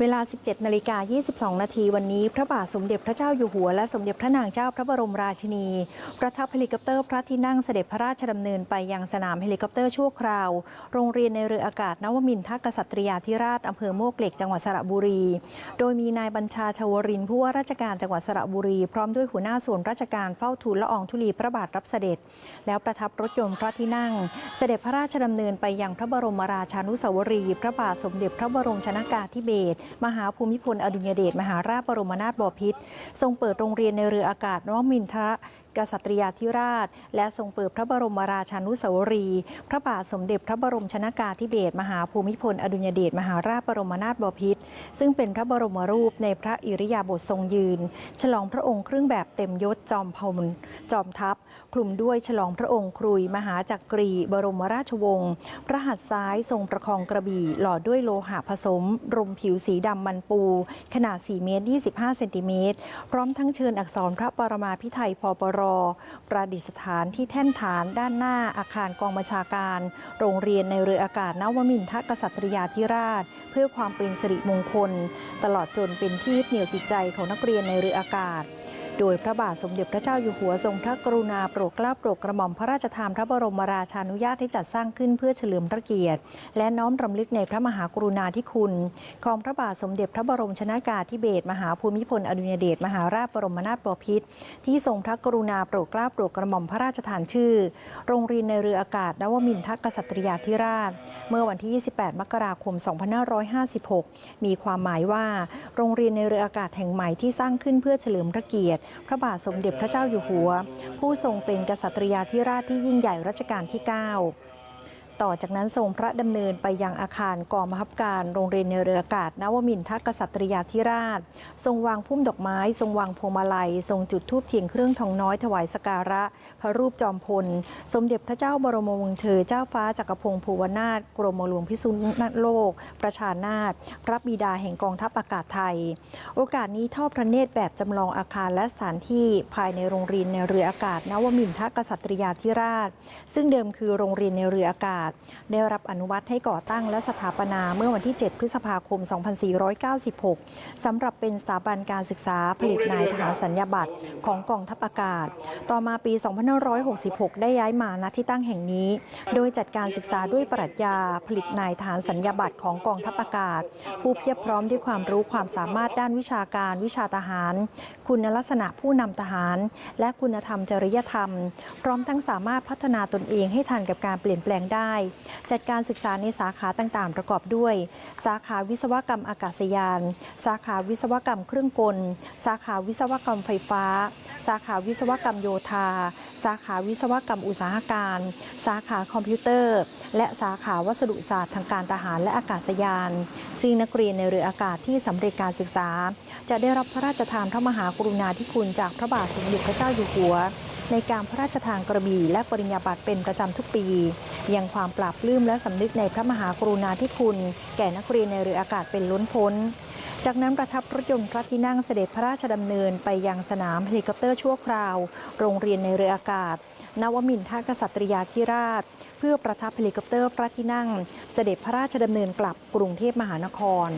เวลา 17 นาฬิกา 22 นาทีวันนี้ พระบาทสมเด็จพระเจ้าอยู่หัว และสมเด็จพระนางเจ้าพระบรมราชินี ประทับเฮลิคอปเตอร์พระที่นั่งเสด็จพระราชดำเนินไปยังสนามเฮลิคอปเตอร์ชั่วคราว โรงเรียนในเรืออากาศนวมินทกษัตริยาธิราชอำเภอโมกเหล็กจังหวัดสระบุรี โดยมีนายบัญชาชวรินผู้ว่าราชการจังหวัดสระบุรี พร้อมด้วยหัวหน้าส่วนราชการเฝ้าทูลละอองธุลีพระบาทรับเสด็จ แล้วประทับรถยนต์พระที่นั่ง เสด็จพระราชดำเนินไปยังพระบรมราชานุสาวรีย์พระบาทสมเด็จพระบรมชนากาธิเบศรมหาภูมิพลอดุญเดชมหาราชบรมนาถบพิตรทรงเปิดโรงเรียนในเรืออากาศน้อมินทร กษัตริยาธิราช และทรงเปิดพระบรมราชานุสาวรีย์พระบาทสมเด็จพระบรมชนากาธิเบศรมหาภูมิพล อดุลยเดชมหาราชบรมนาถบพิตรซึ่งเป็นพระบรมรูปในพระอิริยาบถทรงยืน ฉลองพระองค์เครื่องแบบเต็มยศจอมพลจอมทัพ คลุมด้วยฉลองพระองค์ครุยมหาจักรี บรมราชวงศ์พระหัตถ์ซ้ายทรงประคองกระบี่หล่อด้วยโลหะผสมรมผิวสีดำมันปู ขนาด 4 เมตร 25 เซนติเมตรพร้อมทั้งเชิญอักษรพระปรมาภิไธยพอปรประดิษฐานที่แท่นฐานด้านหน้าอาคารกองบัญชาการ โรงเรียนในเรืออากาศนวมินทกษัตริยาธิราช เพื่อความเป็นสิริมงคล ตลอดจนเป็นที่ยึดเหนี่ยวจิตใจของนักเรียนในเรืออากาศ โดยพระบาทสมเด็จพระเจ้าอยู่หัวทรงพระกรุณาโปรดเกล้าโปรดกระหม่อมพระราชทานพระบรมราชานุญาตให้จัดสร้างขึ้นเพื่อเฉลิมพระเกียรติ และน้อมรำลึกในพระมหากรุณาธิคุณ ของพระบาทสมเด็จพระบรมชนากาธิเบศรมหาภูมิพลอดุลยเดชมหาราชบรมนาถบพิตรที่ทรงพระกรุณาโปรดเกล้าโปรดกระหม่อมพระราชทานชื่อ โรงเรียนในเรืออากาศนวมินทกษัตริยาธิราช เมื่อวันที่ 28 มกราคม 2556 มีความหมายว่า โรงเรียนในเรืออากาศแห่งใหม่ที่สร้างขึ้นเพื่อเฉลิมพระเกียรติพระบาทสมเด็จพระเจ้าอยู่หัว ผู้ทรงเป็นกษัตริยาธิราชที่ยิ่งใหญ่รัชกาลที่ 9 ต่อจากนั้นทรงพระดำเนินไปยังอาคารกองบังคับการโรงเรียนในเรืออากาศนวมินทกษัตริยาธิราช ทรงวางพุ่มดอกไม้ ทรงวางพวงมาลัย ทรงจุดธูปเทียนเครื่องทองน้อยถวายสการะ พระรูปจอมพล สมเด็จพระเจ้าบรมวงศ์เธอเจ้าฟ้าจักรพงศ์ภูวนาถกรมหลวงพิสุนโลก ประชานาถพระบิดาแห่งกองทัพอากาศไทย โอกาสนี้ทอดพระเนตรแบบจำลองอาคารและสถานที่ภายในโรงเรียนในเรืออากาศนวมินทกษัตริยาธิราช ซึ่งเดิมคือโรงเรียนในเรืออากาศได้รับอนุวัติให้ก่อตั้งและสถาปนาเมื่อวันที่ 7 พฤษภาคม 2496 สำหรับเป็นสถาบันการศึกษาผลิตนายทหารสัญญาบัตรของกองทัพอากาศ ต่อมาปี 2566 ได้ย้ายมาณที่ตั้งแห่งนี้ โดยจัดการศึกษาด้วยปรัชญาผลิตนายทหารสัญญาบัตรของกองทัพอากาศ ผู้เพียบพร้อมด้วยความรู้ความสามารถด้านวิชาการวิชาทหาร คุณลักษณะผู้นำทหาร และคุณธรรมจริยธรรม พร้อมทั้งสามารถพัฒนาตนเองให้ทันกับการเปลี่ยนแปลงได้จัดการศึกษาในสาขาต่างๆ ประกอบด้วย สาขาวิศวกรรมอากาศยาน สาขาวิศวกรรมเครื่องกล สาขาวิศวกรรมไฟฟ้า สาขาวิศวกรรมโยธา สาขาวิศวกรรมอุตสาหการ สาขาคอมพิวเตอร์ และสาขาวัสดุศาสตร์ทางการทหารและอากาศยาน ซึ่งนักเรียนในเรืออากาศที่สำเร็จการศึกษา จะได้รับพระราชทานพระมหากรุณาธิคุณจากพระบาทสมเด็จพระเจ้าอยู่หัว ในการพระราชทานกระบี่และปริญญาบัตรเป็นประจำทุกปี ยังความปราบปลื้มและสำนึกในพระมหากรุณาธิคุณ แก่นักเรียนในเรืออากาศเป็นล้นพ้น จากนั้นประทับรถยนต์พระที่นั่งเสด็จพระราชดำเนินไปยังสนามเฮลิคอปเตอร์ชั่วคราว โรงเรียนในเรืออากาศนวมินทากษัตริยาธิราช เพื่อประทับเฮลิคอปเตอร์พระที่นั่ง เสด็จพระราชดำเนินกลับกรุงเทพมหานคร